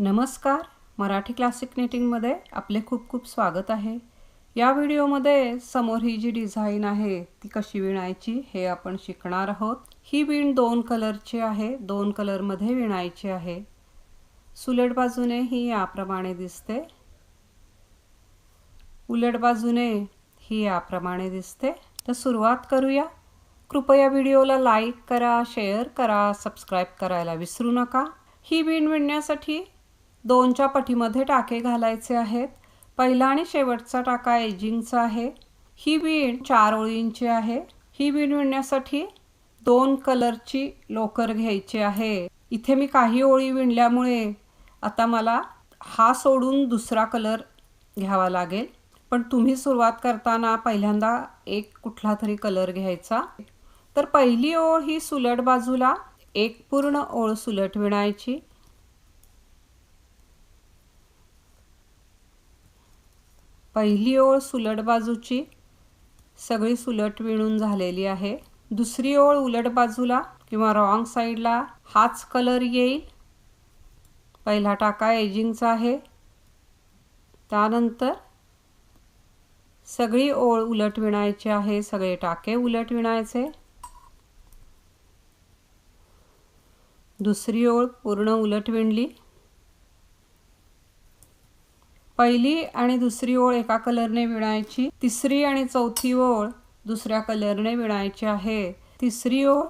नमस्कार. मराठी क्लासिक नेटिंगमध्ये आपले खूप खूप स्वागत आहे. या व्हिडिओमध्ये समोर ही जी डिझाईन आहे ती कशी विणायची हे आपण शिकणार आहोत. ही विण दोन कलरची आहे दोन कलरमध्ये विणायची आहे. सुलट बाजूने ही याप्रमाणे दिसते. उलट बाजूने ही याप्रमाणे दिसते. तर सुरुवात करूया. कृपया व्हिडिओला लाईक करा शेअर करा सबस्क्राईब करायला विसरू नका. ही विण विणण्यासाठी दोनच्या पटीमध्ये टाके घालायचे आहेत. पहिला आणि शेवटचा टाका एजिंगचा आहे. ही विण चार ओळींची आहे. ही विण विणण्यासाठी दोन कलरची लोकर घ्यायची आहे. इथे मी काही ओळी विणल्यामुळे आता मला हा सोडून दुसरा कलर घ्यावा लागेल. पण तुम्ही सुरुवात करताना पहिल्यांदा एक कुठला तरी कलर घ्यायचा. तर पहिली ओळ ही सुलट बाजूला एक पूर्ण ओळ सुलट विणायची. पहिली ओळ सुलट बाजूची सगळी सुलट विणून झालेली आहे. दुसरी ओळ उलट बाजूला किंवा रॉंग साईडला हाच कलर येईल. पहिला टाका एजिंगचा आहे. त्यानंतर सगळी ओळ उलट विणायची आहे. सगळे टाके उलट विणायचे. दुसरी ओळ पूर्ण उलट विणली. पहिली आणि दुसरी ओळ एका कलरने विणायची तिसरी आणि चौथी ओळ दुसऱ्या कलरने विणायची आहे. तिसरी ओळ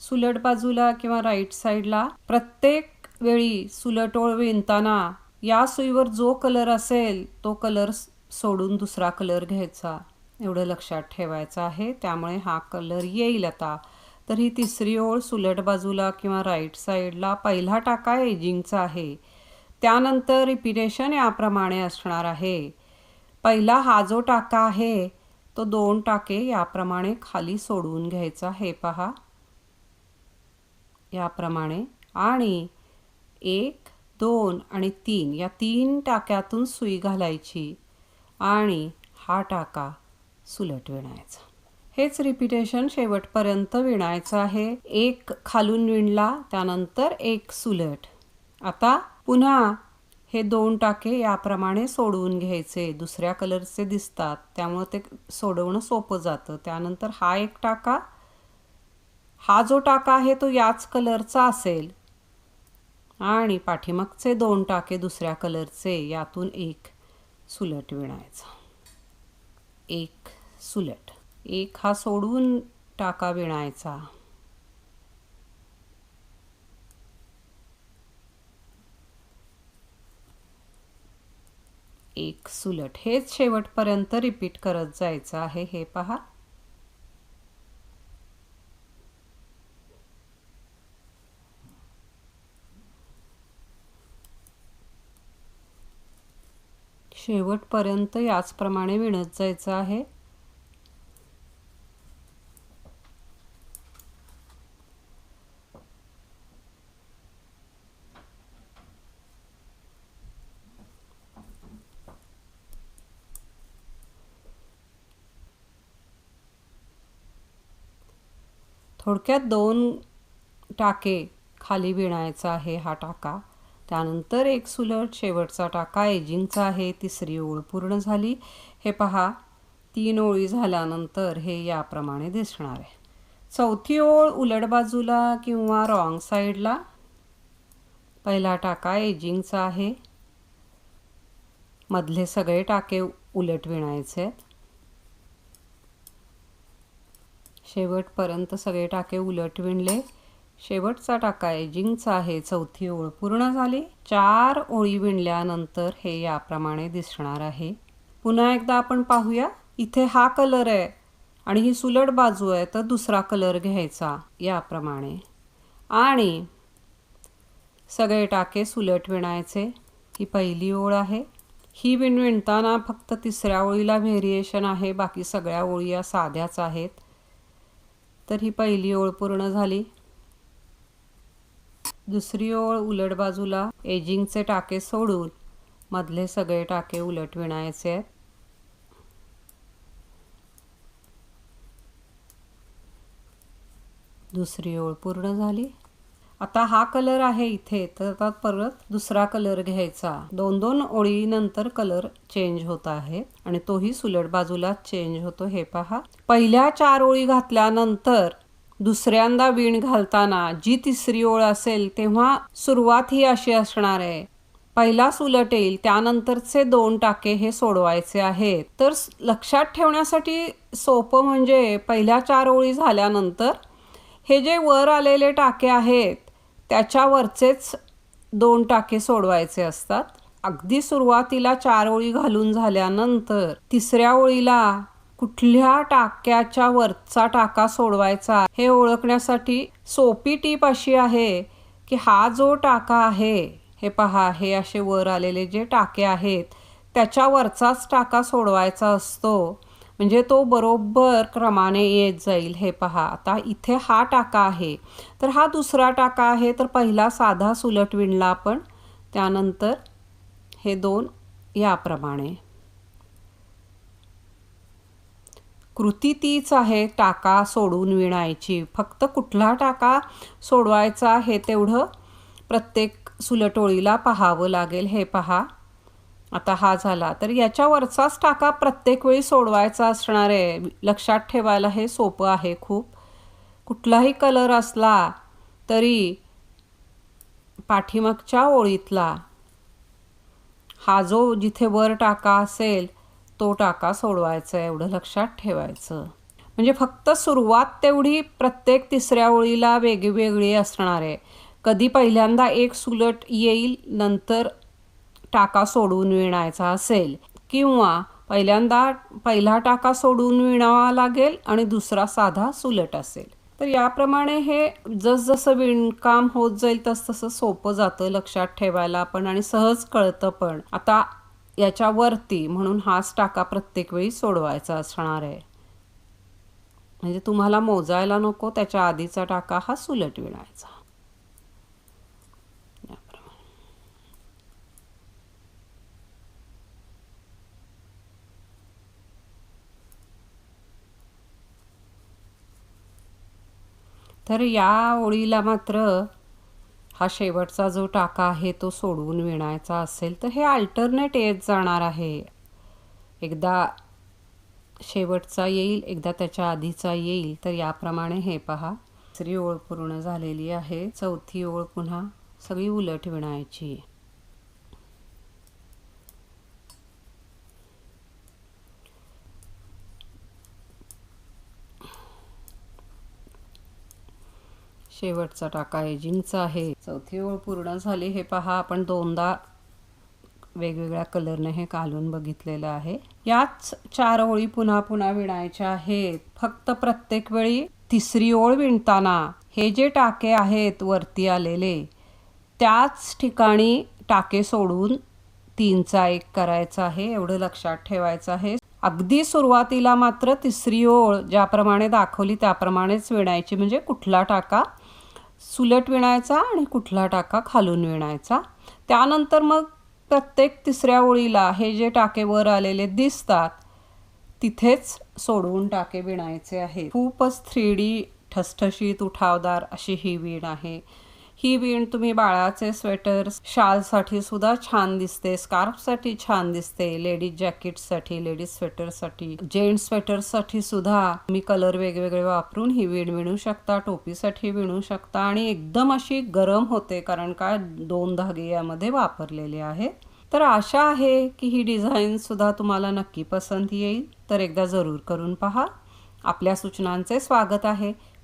सुलट बाजूला किंवा राईट साईडला प्रत्येक वेळी सुलट ओळ विणताना या सुईवर जो कलर असेल तो कलर सोडून दुसरा कलर घ्यायचा. एवढं लक्षात ठेवायचं आहे. त्यामुळे हा कलर येईल आता. तर ही तिसरी ओळ सुलट बाजूला किंवा राईट साईडला पहिला टाका एजिंगचा आहे. त्यानंतर रिपिटेशन याप्रमाणे असणार आहे. पहिला हा जो टाका आहे तो दोन टाके याप्रमाणे खाली सोडवून घ्यायचा हे पहा. याप्रमाणे. आणि एक दोन आणि तीन या तीन टाक्यातून सुई घालायची. आणि हा टाका सुलट विणायचा. हेच रिपिटेशन शेवटपर्यंत विणायचं आहे. एक खालून विणला त्यानंतर एक सुलट. आता पुन्हा हे दोन टाके याप्रमाणे सोडवून घ्यायचे. दुसऱ्या कलरचे दिसतात. त्यामुळं ते सोडवणं सोपं जातं. त्यानंतर हा एक टाका. हा जो टाका आहे तो याच कलरचा असेल. आणि पाठीमागचे दोन टाके दुसऱ्या कलरचे यातून एक सुलट विणायचा. एक सुलट. एक हा सोडून टाका विणायचा. एक सुलट. हेच शेवटपर्यंत रिपीट करत जायचं आहे. हे पहा. शेवटपर्यंत याचप्रमाणे विणत जायचं आहे. थोडक्यात दोन टाके खाली विणायचा आहे हा टाका. त्यानंतर एक सुलट शेवटचा टाका एजिंगचा आहे तिसरी ओळ पूर्ण झाली. हे पहा तीन ओळी झाल्यानंतर हे याप्रमाणे दिसणार आहे. चौथी ओळ उलट बाजूला किंवा रॉंग साईडला. पहिला टाका एजिंगचा आहे. मधले सगळे टाके उलट विणायचे आहेत. शेवटपर्यंत सगळे टाके उलट विणले. शेवटचा टाका एजिंगचा आहे. चौथी ओळ पूर्ण झाली. चार ओळी विणल्यानंतर हे याप्रमाणे दिसणार आहे. पुन्हा एकदा आपण पाहूया. इथे हा कलर आहे आणि ही सुलट बाजू आहे तर दुसरा कलर घ्यायचा याप्रमाणे. आणि सगळे टाके सुलट विणायचे. ही पहिली ओळ आहे. ही विण विणताना फक्त तिसऱ्या ओळीला व्हेरिएशन आहे. बाकी सगळ्या ओळी या साध्याच आहेत. तर ही पहिली ओळ पूर्ण झाली. दुसरी ओळ उलट बाजूला एजिंगचे टाके सोडून मधले सगळे टाके उलट विणायचे आहेत. दुसरी ओळ पूर्ण झाली. आता हा कलर आहे इथे तर आता परत दुसरा कलर घ्यायचा. दोन दोन ओळीनंतर कलर चेंज होत आहे आणि तोही सुलट बाजूला चेंज होतो. हे पहा. पहिल्या चार ओळी घातल्यानंतर दुसऱ्यांदा विण घालताना जी तिसरी ओळ असेल तेव्हा सुरुवात ही अशी असणार आहे. पहिला सुलट येईल त्यानंतरचे दोन टाके हे सोडवायचे आहेत. तर लक्षात ठेवण्यासाठी सोपं म्हणजे पहिल्या चार ओळी झाल्यानंतर हे जे वर आलेले टाके आहेत त्याच्यावरचेच दोन टाके सोडवायचे असतात. अगदी सुरुवातीला चार ओळी घालून झाल्यानंतर तिसऱ्या ओळीला कुठल्या टाक्याच्या वरचा टाका सोडवायचा हे ओळखण्यासाठी सोपी टीप अशी आहे की हा जो टाका आहे हे पहा हे असे वर आलेले जे टाके आहेत त्याच्यावरचाच टाका सोडवायचा असतो. म्हणजे तो बरोबर क्रमाने येत जाईल. हे पहा आता इथे हा टाका आहे. तर हा दुसरा टाका आहे. तर पहिला साधा सुलट विणला आपण. त्यानंतर हे दोन याप्रमाणे. कृती तीच आहे टाका सोडून विणायची. फक्त कुठला टाका सोडवायचा हे तेवढं प्रत्येक सुलटोळीला पाहावं लागेल. हे पहा. आता हा झाला. तर याच्यावरचाच टाका. प्रत्येक वेळी सोडवायचा असणार आहे लक्षात ठेवायला हे सोपं आहे खूप. कुठलाही कलर असला तरी पाठीमागच्या ओळीतला हा जो जिथे वर टाका असेल तो टाका सोडवायचा एवढं लक्षात ठेवायचं. म्हणजे फक्त सुरुवात तेवढी प्रत्येक तिसऱ्या ओळीला वेगवेगळी असणार. आहे कधी पहिल्यांदा एक सुलट येईल नंतर टाका सोडून विणायचा असेल किंवा पहिल्यांदा पहिला टाका सोडून विणावा लागेल आणि दुसरा साधा सुलट असेल. तर याप्रमाणे हे जसजसं विणकाम होत जाईल तसतसं सोपं जातं लक्षात ठेवायला पण आणि सहज कळतं पण. आता याच्यावरती म्हणून हाच टाका प्रत्येक वेळी सोडवायचा असणार आहे. म्हणजे तुम्हाला मोजायला नको त्याच्या आधीचा टाका हा सुलट विणायचा. तर या ओळीला मात्र हा शेवटचा जो टाका आहे तो सोडवून विणायचा असेल तर हे अल्टरनेट येत जाणार आहे. एकदा शेवटचा येईल एकदा त्याच्या आधीचा येईल तर याप्रमाणे हे पहा. तिसरी ओळ पूर्ण झालेली आहे चौथी ओळ पुन्हा सगळी उलट विणायची. शेवटचा टाका एजिंगचा आहे. चौथी ओळ पूर्ण झाली. हे पहा आपण दोनदा वेगवेगळ्या कलरने हे कालून बघितलेलं आहे. याच चार ओळी पुन्हा पुन्हा विणायच्या आहेत. फक्त प्रत्येक वेळी तिसरी ओळ विणताना हे जे टाके आहेत वरती आलेले त्याच ठिकाणी टाके सोडून तीनचा एक करायचा आहे एवढं लक्षात ठेवायचं आहे. अगदी सुरुवातीला मात्र तिसरी ओळ ज्याप्रमाणे दाखवली त्याप्रमाणेच विणायची म्हणजे कुठला टाका सुलट विणायचा आणि कुठला टाका खालून विणायचा. त्यानंतर मग प्रत्येक तिसऱ्या ओळीला हे जे टाके वर आलेले दिसतात तिथेच सोडवून टाके विणायचे आहे खूपच थ्री डी ठसठशीत उठावदार अशी ही वीण आहे. ही विण तुम्ही बाळाचे स्वेटर शालसाठी सुद्धा छान दिसते स्कार्फसाठी छान दिसते लेडीज जॅकेटसाठी लेडीज स्वेटरसाठी जेंट्स स्वेटरसाठी सुद्धा तुम्ही कलर वेगवेगळे वापरून ही विण विणू शकता टोपीसाठी विणू शकता आणि एकदम अशी गरम होते कारण काय दोन धागे यामध्ये वापरलेले आहेत. तर आशा आहे की ही डिझाईन सुद्धा तुम्हाला नक्की पसंत येईल. तर एकदा जरूर करून पहा. आपल्या सूचनांचे स्वागत आहे.